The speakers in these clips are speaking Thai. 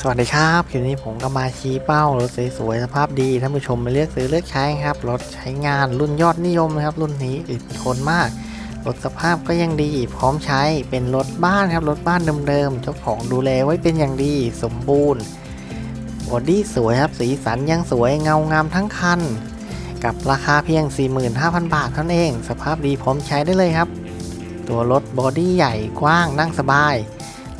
สวัสดีครับคลิปนี้ผมก็มาชี้เป้ารถสวยๆสภาพดีท่านผู้ชมไปเลือกซื้อเลือกใช้ครับรถใช้งานรุ่นยอดนิยมนะครับ รุ่นนี้อึดทนมากรถสภาพก็ยังดี พร้อมใช้เป็นรถบ้านครับรถบ้านเดิมๆเจ้าของดูแลไว้เป็นอย่างดีสมบูรณ์บอดี้สวยครับสีสันยังสวยเงางามทั้งคัน กับราคาเพียง 45,000 บาทเท่านั้นเอง สภาพดีพร้อมใช้ได้เลยครับ ตัวรถบอดี้ใหญ่กว้างนั่งสบาย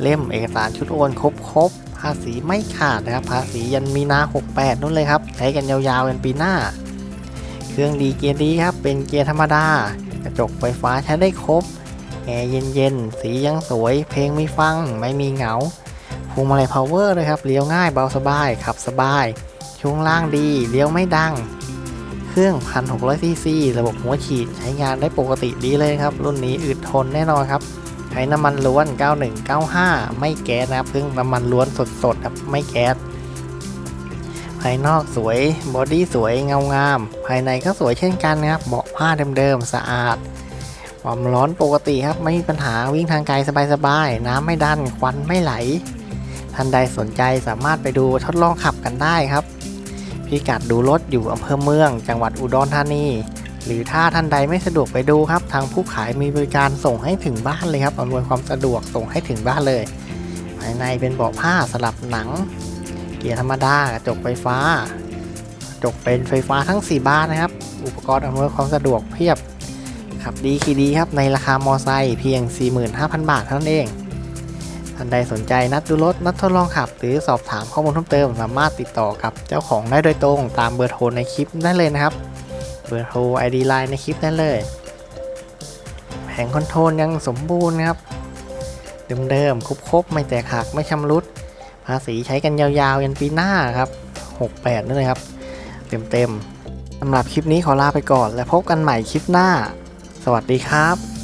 เล่มเอกสารชุดโอนครบครบาษีไม่ขาดนะครับ ภาษียันมีนา 68นู่นเลยครับ ใช้กันยาวๆเป็นปีหน้า เครื่องดีเกียร์ดีครับ เป็นเกียร์ธรรมดา กระจกไฟฟ้าใช้ได้ครบ แอร์เย็นๆ สียังสวย เพลงมีฟัง ไม่มีเหงาพวงมาลัยพาวเวอร์เลยครับ เลี้ยวง่ายเบาสบาย ขับสบาย ช่วงล่างดี เลี้ยวไม่ดัง เครื่อง 1,600ซีซีระบบหัวฉีดใช้งานได้ปกติดีเลยครับ รุ่นนี้อึดทนแน่นอนครับ ช้น้ำมันล้วน 9195 ไม่แก๊สนะครับเพิ่งน้ำมันล้วนสดๆครับไม่แก๊สภายนอกสวยบอดี้สวยเงางาม ภายในก็สวยเช่นกันนะครับเบาะผ้าเดิมๆสะอาดความร้อนปกติครับไม่มีปัญหาวิ่งทางไกลสบายๆน้ำไม่ดันควันไม่ไหล ท่านใดสนใจสามารถไปดูทดลองขับกันได้ครับพิกัดดูรถอยู่อำเภอเมือง จังหวัดอุดรธานี หรือถ้าท่านใดไม่สะดวกไปดูครับ ทางผู้ขายมีบริการส่งให้ถึงบ้านเลยครับอำนวยความสะดวกส่งให้ถึงบ้านเลย ภายในเป็นเบาะผ้าสลับหนัง เกียร์ธรรมดากระจกไฟฟ้ากระจกเป็นไฟฟ้าทั้ง 4บานนะครับ อุปกรณ์อำนวยความสะดวกเพียบขับดีขี่ดีครับในราคามอไซค์เพียง 45,000 บาทเท่านั้นเองท่านใดสนใจนัดดูรถนัดทดลองขับ หรือสอบถามข้อมูลเพิ่มเติม สามารถติดต่อกับเจ้าของได้โดยตรงตามเบอร์โทรในคลิปได้เลยนะครับ เบอร์โทร ID ไลน์ในคลิปได้เลย แผงคอนโทรลยังสมบูรณ์ครับเดิมๆครบๆ ไม่แตกหักไม่ชำรุด ภาษีใช้กันยาวๆ ยันปีหน้าครับ 68 นั่นเลยครับ เต็มๆสำหรับคลิปนี้ขอลาไปก่อน และพบกันใหม่คลิปหน้า สวัสดีครับ